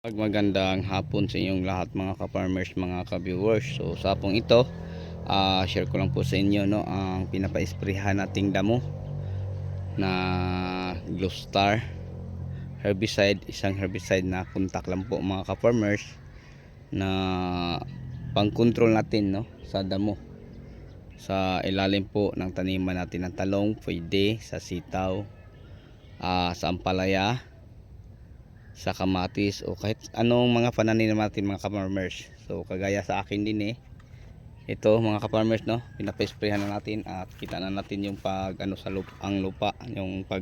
Pag magandang hapon sa inyong lahat mga ka-farmers, mga ka-viewers. So sa hapong ito, ah, share ko lang po sa inyo no ang pinapa-sprayhan nating damo na Glow Star herbicide, isang herbicide na kontak lang po mga ka-farmers na pang-control natin no sa damo sa ilalim po ng taniman natin ng talong, pwede sa sitaw, ah, sa ampalaya, sa kamatis o kahit anong mga pananim natin mga ka-farmers. So kagaya sa akin din eh. Ito mga ka-farmers no, pinapa-sprayhan na natin at kita na natin yung pag ano sa lupa, ang lupa, yung pag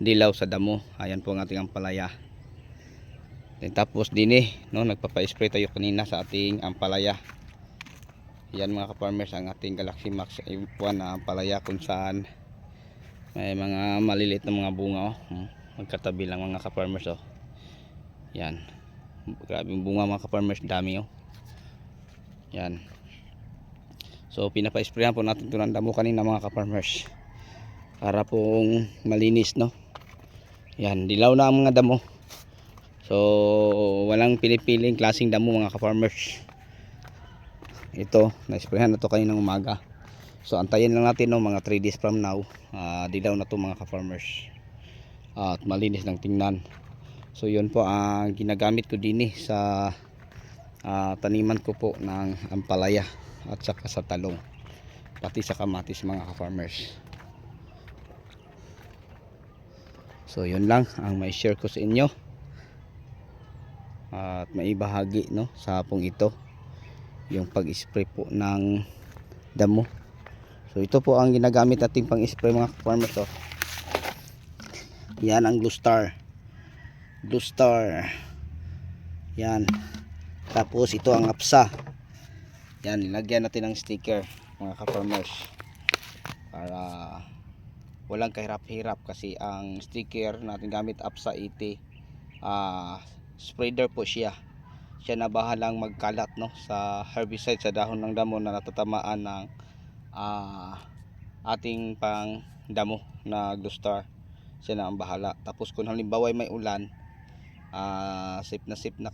dilaw sa damo. Ayan po ang ating ampalaya. Then, tapos din eh, no, nagpapa-spray tayo kanina sa ating ampalaya. Yan mga ka-farmers ang ating Galaxy Max A1 na ampalaya kung saan may mga maliliit na mga bunga oh. Hmm, Magkatabi lang mga ka-farmers oh. Yan. Grabe yung bunga mga ka-farmers, dami oh. Yan. So pinapa-sprayan po natin ito ng damo kanina mga ka-farmers. Para pong malinis no. Yan, dilaw na ang mga damo. So walang pinipiling klaseng damo mga ka-farmers. Ito, na-sprayan na to kaninang umaga. So antayin lang natin no mga 3 days from now. ah, dilaw na to mga ka-farmers. at malinis ng tingnan. So yun po ang ginagamit ko din eh sa ah, taniman ko po ng ampalaya at saka sa talong pati sa kamatis mga ka-farmers. So yun lang ang may share ko sa inyo. At maibahagi no sa hapong ito yung pag-spray po ng damo. So ito po ang ginagamit nating pang-spray mga ka-farmers oh. Yan ang Blue Star. Blue Star. Yan. Tapos ito ang apsa. Yan, nilagyan natin ng sticker mga ka-farmers. Para walang kahirap-hirap kasi ang sticker natin gamit apsa 80 ah spreader po siya. Siya na bahalang magkalat no sa herbicide sa dahon ng damo na natatamaan ng ah, ating pang damo na Star siya na ang bahala tapos kung halimbawa ay may ulan ah safe na safe na